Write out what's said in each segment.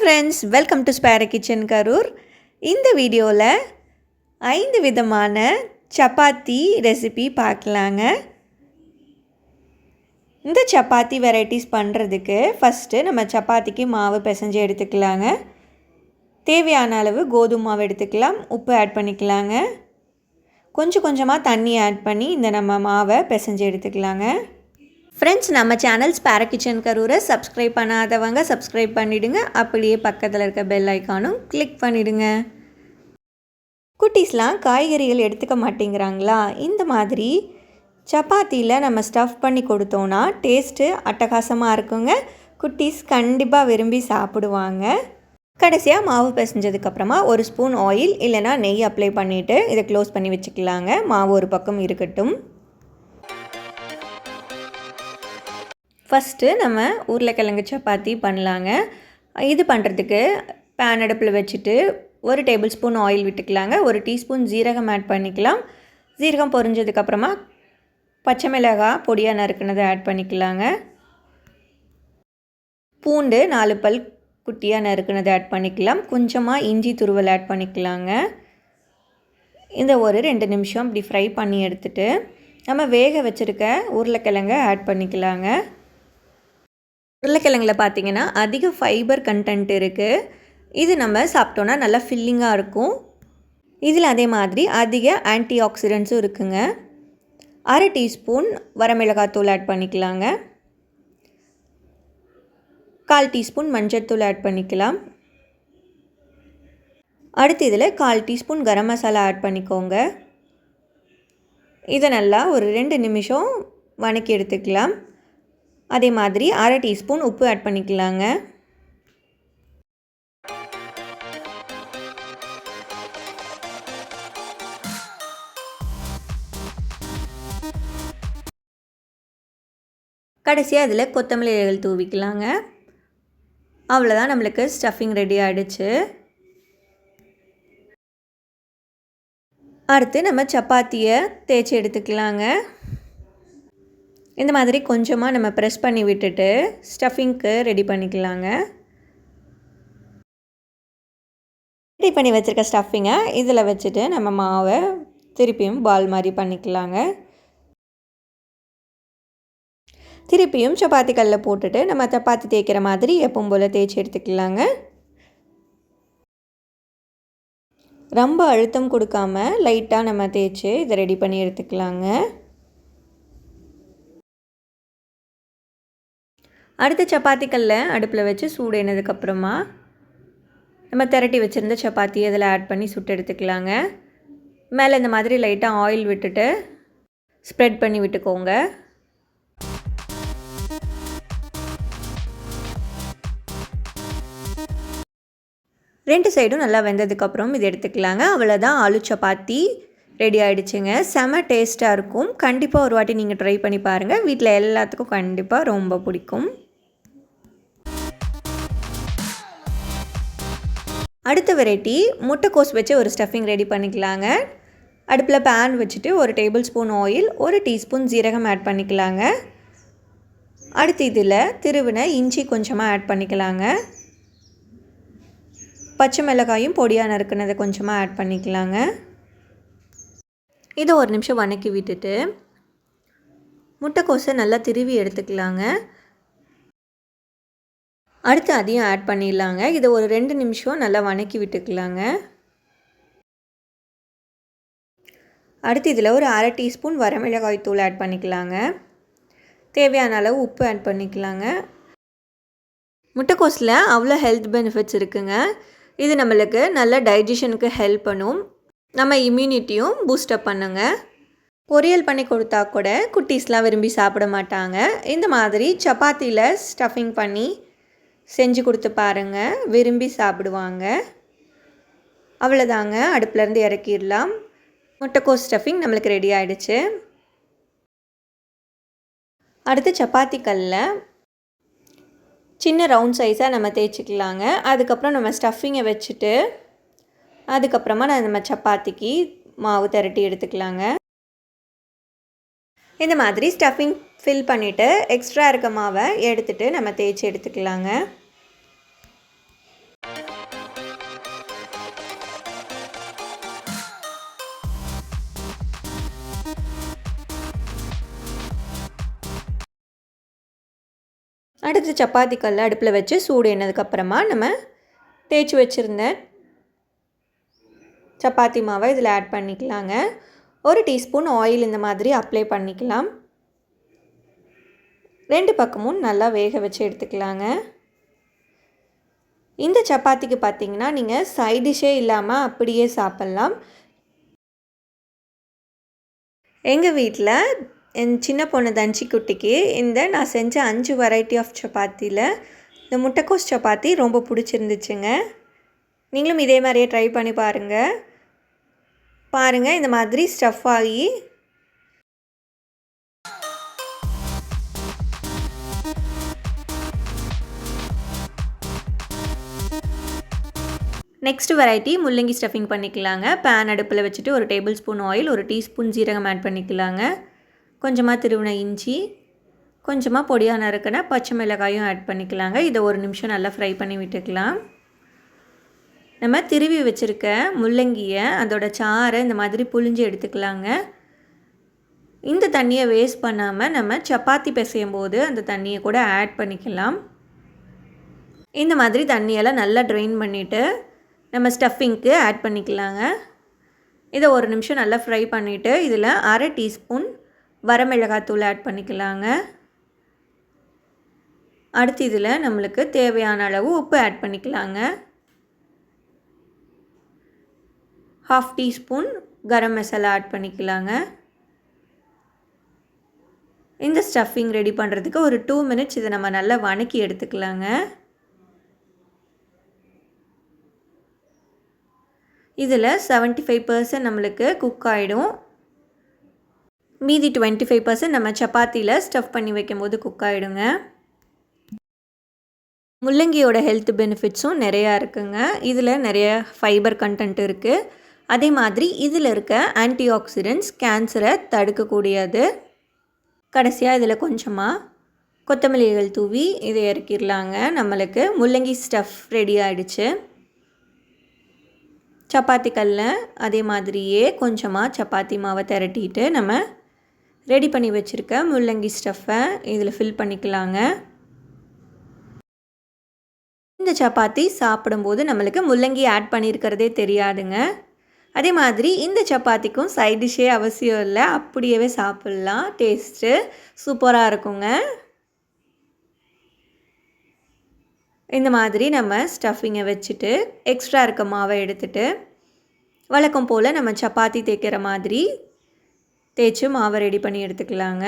Friends welcome to spare kitchen Karur இந்த வீடியோவில் ஐந்து விதமான சப்பாத்தி ரெசிபி பார்க்கலாங்க. இந்த சப்பாத்தி வெரைட்டிஸ் பண்ணுறதுக்கு ஃபஸ்ட்டு நம்ம சப்பாத்திக்கு மாவு பிசைஞ்சு எடுத்துக்கலாங்க. தேவையான அளவு கோதுமை மாவு எடுத்துக்கலாம் உப்பு ஆட் பண்ணிக்கலாங்க. கொஞ்சம் கொஞ்சமாக தண்ணி ஆட் பண்ணி இந்த நம்ம மாவை பிசைஞ்சு எடுத்துக்கலாங்க. ஃப்ரெண்ட்ஸ் நம்ம சேனல் ஸ்பேர கிச்சன் கரூரை சப்ஸ்கிரைப் பண்ணாதவங்க சப்ஸ்கிரைப் பண்ணிவிடுங்க அப்படியே பக்கத்தில் இருக்க பெல் ஐக்கானும் கிளிக் பண்ணிவிடுங்க குட்டீஸ்லாம் காய்கறிகள் எடுத்துக்க மாட்டேங்கிறாங்களா? இந்த மாதிரி சப்பாத்தியில் நம்ம ஸ்டஃப் பண்ணி கொடுத்தோன்னா டேஸ்ட்டு அட்டகாசமாக இருக்குங்க. குட்டீஸ் கண்டிப்பாக விரும்பி சாப்பிடுவாங்க. கடைசியாக மாவு பிசைஞ்சதுக்கப்புறமா ஒரு ஸ்பூன் ஆயில் இல்லைனா நெய் அப்ளை பண்ணிவிட்டு இதை க்ளோஸ் பண்ணி வச்சுக்கலாங்க. மாவு ஒரு பக்கம் இருக்கட்டும். ஃபஸ்ட்டு நம்ம உருளைக்கிழங்கு சப்பாத்தி பண்ணலாங்க. இது பண்ணுறதுக்கு பேன் அடுப்பில் வச்சுட்டு ஒரு டேபிள் ஸ்பூன் ஆயில் விட்டுக்கலாங்க. ஒரு டீஸ்பூன் ஜீரகம் ஆட் பண்ணிக்கலாம். ஜீரகம் பொரிஞ்சதுக்கப்புறமா பச்சை மிளகாய் பொடியாக நறுக்குனதை ஆட் பண்ணிக்கலாங்க. பூண்டு நாலு பல் குட்டியாக நறுக்குனதை ஆட் பண்ணிக்கலாம். கொஞ்சமாக இஞ்சி துருவல் ஆட் பண்ணிக்கலாங்க. இந்த ஒரு ரெண்டு நிமிஷம் இப்படி ஃப்ரை பண்ணி எடுத்துகிட்டு நம்ம வேக வச்சுருக்க உருளைக்கிழங்க ஆட் பண்ணிக்கலாங்க. உருளைக்கிழங்குல பார்த்திங்கன்னா அதிக ஃபைபர் கண்டென்ட் இருக்குது இது நம்ம சாப்பிட்டோன்னா நல்லா ஃபில்லிங்காக இருக்கும். இதில் அதே மாதிரி அதிக ஆன்டி ஆக்சிடென்ட்ஸும் இருக்குங்க. அரை டீஸ்பூன் வரமிளகாத்தூள் ஆட் பண்ணிக்கலாங்க. கால் டீஸ்பூன் மஞ்சள்தூள் ஆட் பண்ணிக்கலாம். அடுத்து இதில் கால் டீஸ்பூன் கரம் மசாலா ஆட் பண்ணிக்கோங்க. இதை நல்லா ஒரு ரெண்டு நிமிஷம் வணக்கி எடுத்துக்கலாம். அதே மாதிரி அரை டீஸ்பூன் உப்பு ஆட் பண்ணிக்கலாங்க. கடைசியாக அதில் கொத்தமல்லி இலைகள் தூவிக்கலாங்க. அவ்வளோதான் நம்மளுக்கு ஸ்டஃபிங் ரெடி ஆகிடுச்சு அடுத்து நம்ம சப்பாத்தியை தேய்ச்சி எடுத்துக்கலாங்க. இந்த மாதிரி கொஞ்சமாக நம்ம ப்ரெஸ் பண்ணி விட்டுட்டு ஸ்டஃபிங்க்கு ரெடி பண்ணிக்கலாங்க. ரெடி பண்ணி வச்சுருக்க ஸ்டஃபிங்கை இதில் வச்சுட்டு நம்ம மாவை திருப்பியும் பால் மாதிரி பண்ணிக்கலாங்க. திருப்பியும் சப்பாத்தி கல்லில் போட்டுட்டு நம்ம சப்பாத்தி தேய்க்கிற மாதிரி எப்பவும் போல் தேய்ச்சி எடுத்துக்கலாங்க. ரொம்ப அழுத்தம் கொடுக்காம லைட்டாக நம்ம தேய்ச்சி இதை ரெடி பண்ணி எடுத்துக்கலாங்க. அடுத்த சப்பாத்தி கல்லை அடுப்பில் வச்சு சூடேனதுக்கப்புறமா நம்ம திரட்டி வச்சுருந்த சப்பாத்தி அதில் ஆட் பண்ணி சுட்டு எடுத்துக்கலாங்க. மேலே இந்த மாதிரி லைட்டாக ஆயில் விட்டுட்டு ஸ்ப்ரெட் பண்ணி விட்டுக்கோங்க. ரெண்டு சைடும் நல்லா வெந்ததுக்கப்புறம் இது எடுத்துக்கலாங்க. அவ்வளோதான் ஆலு சப்பாத்தி ரெடி ஆகிடுச்சுங்க செம டேஸ்ட்டாக இருக்கும். கண்டிப்பாக ஒரு வாட்டி நீங்கள் ட்ரை பண்ணி பாருங்கள் வீட்டில் எல்லாத்துக்கும் கண்டிப்பாக ரொம்ப பிடிக்கும். அடுத்த வெரைட்டி முட்டைக்கோஸ் வச்சு ஒரு ஸ்டஃபிங் ரெடி பண்ணிக்கலாங்க. அடுப்பில் பேன் வச்சுட்டு ஒரு டேபிள் ஸ்பூன் ஆயில் ஒரு டீஸ்பூன் ஜீரகம் ஆட் பண்ணிக்கலாங்க. அடுத்து இதில் திருவினை இஞ்சி கொஞ்சமாக ஆட் பண்ணிக்கலாங்க. பச்சை மிளகாயும் பொடியாக நறுக்குனதை கொஞ்சமாக ஆட் பண்ணிக்கலாங்க. இதை ஒரு நிமிஷம் வணக்கி விட்டுட்டு முட்டைக்கோஸை நல்லா திருவி எடுத்துக்கலாங்க. அடுத்து அதையும் ஆட் பண்ணிடலாங்க. இதை ஒரு ரெண்டு நிமிஷம் நல்லா வணக்கி விட்டுக்கலாங்க. அடுத்து இதில் ஒரு அரை டீஸ்பூன் வரமிளகாய் தூள் ஆட் பண்ணிக்கலாங்க. தேவையான அளவு உப்பு ஆட் பண்ணிக்கலாங்க. முட்டைக்கோஸில் அவ்வளோ ஹெல்த் பெனிஃபிட்ஸ் இருக்குங்க. இது நம்மளுக்கு நல்ல டைஜஷனுக்கு ஹெல்ப் பண்ணும். நம்ம இம்யூனிட்டியும் பூஸ்டப் பண்ணுங்க. பொரியல் பண்ணி கொடுத்தா கூட குட்டீஸ்லாம் விரும்பி சாப்பிட மாட்டாங்க. இந்த மாதிரி சப்பாத்தியில் ஸ்டஃபிங் பண்ணி செஞ்சு கொடுத்து பாருங்கள் விரும்பி சாப்பிடுவாங்க. அவ்வளோதாங்க. அடுப்புலேருந்து இறக்கிடலாம். முட்டைக்கோஸ் ஸ்டஃபிங் நம்மளுக்கு ரெடி ஆகிடுச்சு அடுத்து சப்பாத்தி கல்லில் சின்ன ரவுண்ட் சைஸாக நம்ம தேய்ச்சிக்கலாங்க. அதுக்கப்புறம் நம்ம ஸ்டஃபிங்கை வச்சுட்டு அதுக்கப்புறமா நான் நம்ம சப்பாத்திக்கு மாவு திரட்டி எடுத்துக்கலாங்க. இந்த மாதிரி ஸ்டஃபிங் ஃபில் பண்ணிவிட்டு எக்ஸ்ட்ரா இருக்க மாவை எடுத்துகிட்டு நம்ம தேய்ச்சி எடுத்துக்கலாங்க. அடுத்து சப்பாத்தி கல் அடுப்பில் வச்சு சூடு எண்ணதுக்கப்புறமா நம்ம தேய்ச்சி வச்சுருந்த சப்பாத்தி மாவை இதில் ஆட் பண்ணிக்கலாங்க. ஒரு டீஸ்பூன் ஆயில் இந்த மாதிரி அப்ளை பண்ணிக்கலாம். ரெண்டு பக்கமும் நல்லா வேக வச்சு எடுத்துக்கலாங்க. இந்த சப்பாத்திக்கு பார்த்தீங்கன்னா நீங்கள் சைடிஷே இல்லாமல் அப்படியே சாப்பிட்லாம். எங்கள் வீட்டில் என் சின்ன பொண்ணு தஞ்சி குட்டிக்கு இந்த நான் செஞ்ச அஞ்சு வெரைட்டி ஆஃப் சப்பாத்தியில் இந்த முட்டைக்கோஸ் சப்பாத்தி ரொம்ப பிடிச்சிருந்துச்சுங்க. நீங்களும் இதே மாதிரியே ட்ரை பண்ணி பாருங்கள் பாருங்கள் இந்த மாதிரி ஸ்டஃப் ஆகி நெக்ஸ்ட் வெரைட்டி முள்ளங்கி ஸ்டஃபிங் பண்ணிக்கலாங்க. பேன் அடுப்பில் வச்சுட்டு ஒரு டேபிள் ஸ்பூன் ஆயில் ஒரு டீஸ்பூன் ஜீரகம் ஆட் பண்ணிக்கலாங்க. கொஞ்சமாக திருவின இஞ்சி கொஞ்சமாக பொடியாக நறுக்கின பச்சை மிளகாயும் ஆட் பண்ணிக்கலாங்க. இதை ஒரு நிமிஷம் நல்லா ஃப்ரை பண்ணி விட்டுக்கலாம். நம்ம திருவி வச்சுருக்க முள்ளங்கியை அதோட சாறை இந்த மாதிரி புழிஞ்சு எடுத்துக்கலாங்க. இந்த தண்ணியை வேஸ்ட் பண்ணாமல் நம்ம சப்பாத்தி பிசையும் போது அந்த தண்ணியை கூட ஆட் பண்ணிக்கலாம். இந்த மாதிரி தண்ணியெல்லாம் நல்லா ட்ரெயின் பண்ணிவிட்டு நம்ம ஸ்டஃபிங்க்கு ஆட் பண்ணிக்கலாங்க. இதை ஒரு நிமிஷம் நல்லா ஃப்ரை பண்ணிவிட்டு இதில் அரை டீஸ்பூன் வரமிளகாத்தூள் ஆட் பண்ணிக்கலாங்க. அடுத்து இதில் நம்மளுக்கு தேவையான அளவு உப்பு ஆட் பண்ணிக்கலாங்க. Half teaspoon garam masala add பண்ணிக்கலாங்க. இந்த ஸ்டஃபிங் ரெடி பண்ணுறதுக்கு ஒரு டூ மினிட்ஸ் இதை நம்ம நல்லா வணக்கி எடுத்துக்கலாங்க. இதில் செவன்ட்டி ஃபைவ் பர்சன்ட் நம்மளுக்கு குக் ஆகிடும் மீதி டுவெண்ட்டி ஃபைவ் பர்சன்ட் நம்ம சப்பாத்தியில் ஸ்டஃப் பண்ணி வைக்கும்போது குக் ஆகிடுங்க முள்ளங்கியோட ஹெல்த் பெனிஃபிட்ஸும் நிறையா இருக்குங்க. இதில் நிறைய ஃபைபர் கண்டென்ட் இருக்குது அதே மாதிரி இதில் இருக்க ஆன்டி ஆக்சிடென்ட்ஸ் கேன்சரை தடுக்கக்கூடியது. கடைசியாக இதில் கொஞ்சமாக கொத்தமல்லிகள் தூவி இதை இறக்கிடலாங்க. நம்மளுக்கு முள்ளங்கி ஸ்டஃப் ரெடி ஆகிடுச்சு சப்பாத்தி கல்லில் அதே மாதிரியே கொஞ்சமாக சப்பாத்தி மாவை திரட்டிட்டு நம்ம ரெடி பண்ணி வச்சுருக்க முள்ளங்கி ஸ்டஃப்பை இதில் ஃபில் பண்ணிக்கலாங்க. இந்த சப்பாத்தி சாப்பிடும்போது நம்மளுக்கு முள்ளங்கி ஆட் பண்ணியிருக்கிறதே தெரியாதுங்க. அதே மாதிரி இந்த சப்பாத்திக்கும் சைட் டிஷ்ஷே அவசியம் இல்லை. அப்படியே சாப்பிட்லாம். டேஸ்ட்டு சூப்பராக இருக்குங்க. இந்த மாதிரி நம்ம ஸ்டஃபிங்கை வச்சுட்டு எக்ஸ்ட்ரா இருக்க மாவை எடுத்துட்டு வழக்கம் போல் நம்ம சப்பாத்தி தேய்க்கிற மாதிரி தேய்ச்சி மாவை ரெடி பண்ணி எடுத்துக்கலாங்க.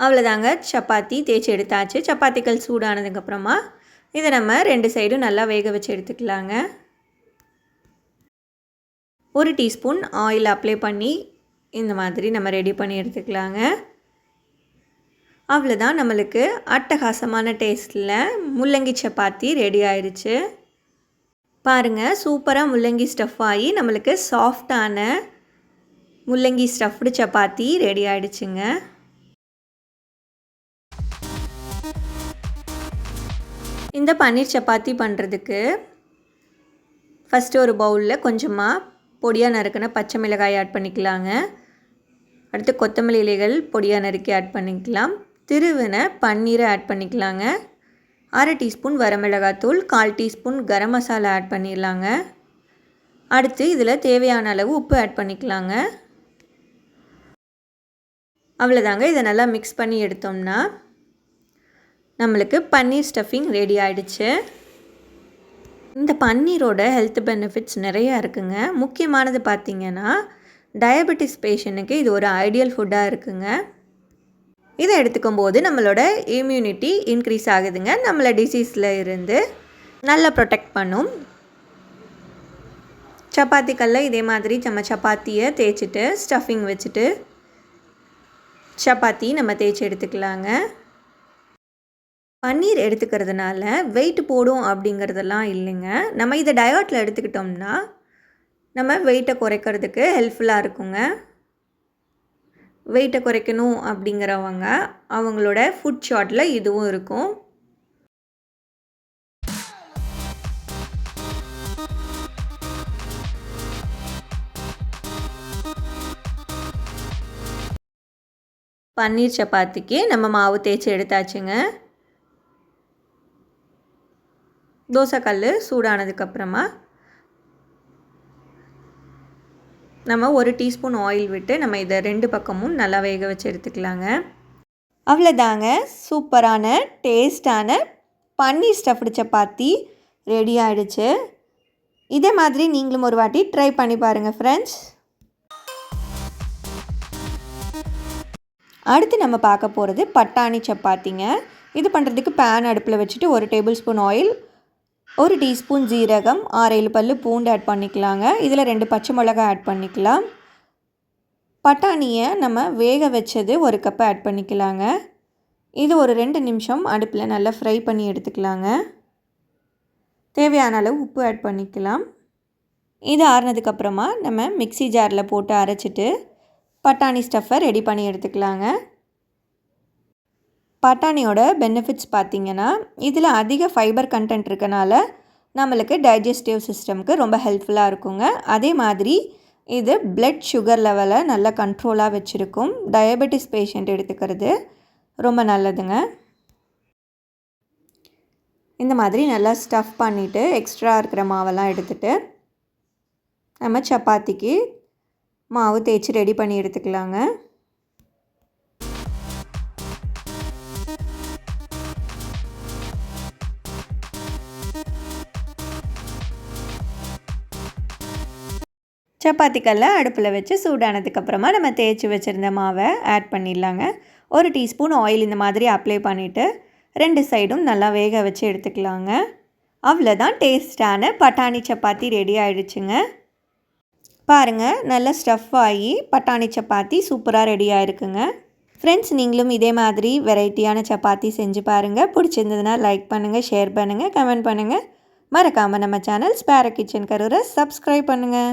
அவ்வளோதாங்க சப்பாத்தி தேய்ச்சி எடுத்தாச்சு. சப்பாத்திகள் சூடானதுக்கப்புறமா இதை நம்ம ரெண்டு சைடும் நல்லா வேக வச்சு எடுத்துக்கலாங்க. ஒரு டீஸ்பூன் ஆயில் அப்ளை பண்ணி இந்த மாதிரி நம்ம ரெடி பண்ணி எடுத்துக்கலாங்க. அவ்வளோதான் நம்மளுக்கு அட்டகாசமான டேஸ்ட்டில் முள்ளங்கி சப்பாத்தி ரெடி ஆயிடுச்சு பாருங்கள் சூப்பராக முள்ளங்கி ஸ்டஃப் ஆகி நம்மளுக்கு சாஃப்டான முள்ளங்கி ஸ்டஃப்டு சப்பாத்தி ரெடி ஆயிடுச்சுங்க. இந்த பன்னீர் சப்பாத்தி பண்ணுறதுக்கு ஃபஸ்ட்டு ஒரு பவுலில் கொஞ்சமாக பொடியாக நறுக்கின பச்சை மிளகாய் ஆட் பண்ணிக்கலாங்க. அடுத்து கொத்தமல்லி இலைகள் பொடியாக நறுக்கி ஆட் பண்ணிக்கலாம். திருவினை பன்னீரை ஆட் பண்ணிக்கலாங்க. அரை டீஸ்பூன் வரமிளகாத்தூள் கால் டீஸ்பூன் கரம் மசாலா ஆட் பண்ணிடலாங்க. அடுத்து இதில் தேவையான அளவு உப்பு ஆட் பண்ணிக்கலாங்க. அவ்வளோதாங்க இதை நல்லா மிக்ஸ் பண்ணி எடுத்தோம்னா நம்மளுக்கு பன்னீர் ஸ்டஃபிங் ரெடி ஆகிடுச்சு இந்த பன்னீரோட ஹெல்த் பெனிஃபிட்ஸ் நிறையா இருக்குங்க. முக்கியமானது பார்த்திங்கன்னா டயபெட்டிஸ் பேஷண்ட்டுக்கு இது ஒரு ஐடியல் ஃபுட்டாக இருக்குங்க. இதை எடுத்துக்கும் போது நம்மளோட இம்யூனிட்டி இன்க்ரீஸ் ஆகுதுங்க. நம்மளை டிசீஸில் இருந்து நல்லா ப்ரொடெக்ட் பண்ணும். சப்பாத்திக்கல்ல இதே மாதிரி நம்ம சப்பாத்தியை தேய்ச்சிட்டு ஸ்டஃபிங் வச்சுட்டு சப்பாத்தி நம்ம தேய்ச்சி எடுத்துக்கலாங்க. பன்னீர் எடுத்துக்கிறதுனால வெயிட் போடும் அப்படிங்கிறதெல்லாம் இல்லைங்க. நம்ம இதை டயட்டில் எடுத்துக்கிட்டோம்னா நம்ம வெயிட்டை குறைக்கிறதுக்கு ஹெல்ப்ஃபுல்லாக இருக்குங்க. வெயிட்டை குறைக்கணும் அப்படிங்கிறவங்க அவங்களோட ஃபுட் ஷார்ட்டில் இதுவும் இருக்கும். பன்னீர் சப்பாத்திக்கு நம்ம மாவு தேய்ச்சி எடுத்தாச்சுங்க. தோசை கல் சூடானதுக்கப்புறமா நம்ம ஒரு டீஸ்பூன் ஆயில் விட்டு நம்ம இதை ரெண்டு பக்கமும் நல்லா வேக வச்சு எடுத்துக்கலாங்க. அவ்வளோதாங்க. சூப்பரான டேஸ்டான பன்னீர் ஸ்டஃப்டு சப்பாத்தி ரெடி ஆகிடுச்சு இதே மாதிரி நீங்களும் ஒரு வாட்டி ட்ரை பண்ணி பாருங்கள் ஃப்ரெண்ட்ஸ் அடுத்து நம்ம பார்க்க போகிறது பட்டாணி சப்பாத்திங்க. இது பண்ணுறதுக்கு பேன் அடுப்பில் வச்சுட்டு ஒரு டேபிள் ஸ்பூன் ஆயில் ஒரு டீஸ்பூன் ஜீரகம் ஆறேழு பல் பூண்டு ஆட் பண்ணிக்கலாங்க. இதில் ரெண்டு பச்சை மிளகாய் ஆட் பண்ணிக்கலாம். பட்டாணியை நம்ம வேக வச்சது ஒரு கப்பு ஆட் பண்ணிக்கலாங்க. இது ஒரு ரெண்டு நிமிஷம் அடுப்பில் நல்லா ஃப்ரை பண்ணி எடுத்துக்கலாங்க. தேவையான அளவு உப்பு ஆட் பண்ணிக்கலாம். இது ஆறுனதுக்கப்புறமா நம்ம மிக்சி ஜாரில் போட்டு அரைச்சிட்டு பட்டாணி ஸ்டஃப்பை ரெடி பண்ணி எடுத்துக்கலாங்க. பட்டாணியோட பெனிஃபிட்ஸ் பார்த்திங்கன்னா இதில் அதிக ஃபைபர் கண்டென்ட் இருக்கனால நம்மளுக்கு டைஜஸ்டிவ் சிஸ்டம்க்கு ரொம்ப ஹெல்ப்ஃபுல்லாக இருக்குங்க. அதே மாதிரி இது பிளட் சுகர் லெவலை நல்லா கண்ட்ரோலாக வச்சுருக்கும். டயபெட்டிஸ் பேஷண்ட் எடுத்துக்கிறது ரொம்ப நல்லதுங்க. இந்த மாதிரி நல்லா ஸ்டஃப் பண்ணிவிட்டு எக்ஸ்ட்ரா இருக்கிற மாவெல்லாம் எடுத்துகிட்டு நம்ம சப்பாத்திக்கு மாவு தேய்ச்சி ரெடி பண்ணி எடுத்துக்கலாங்க. சப்பாத்தி கல்லை அடுப்பில் வச்சு சூடானதுக்கப்புறமா நம்ம தேய்ச்சி வச்சுருந்த மாவை ஆட் பண்ணிடலாங்க. ஒரு டீஸ்பூன் ஆயில் இந்த மாதிரி அப்ளை பண்ணிவிட்டு ரெண்டு சைடும் நல்லா வேக வச்சு எடுத்துக்கலாங்க. அவ்வளோதான் டேஸ்டான பட்டாணி சப்பாத்தி ரெடி ஆகிடுச்சுங்க பாருங்கள் நல்லா ஸ்டஃப் ஆகி பட்டாணி சப்பாத்தி சூப்பராக ரெடி ஆகிருக்குங்க ஃப்ரெண்ட்ஸ் நீங்களும் இதே மாதிரி வெரைட்டியான சப்பாத்தி செஞ்சு பாருங்கள் பிடிச்சிருந்ததுன்னா லைக் பண்ணுங்கள் ஷேர் பண்ணுங்கள் கமெண்ட் பண்ணுங்கள் மறக்காமல் நம்ம சேனல் ஸ்பேர கிச்சன் கரூரை சப்ஸ்கிரைப் பண்ணுங்கள்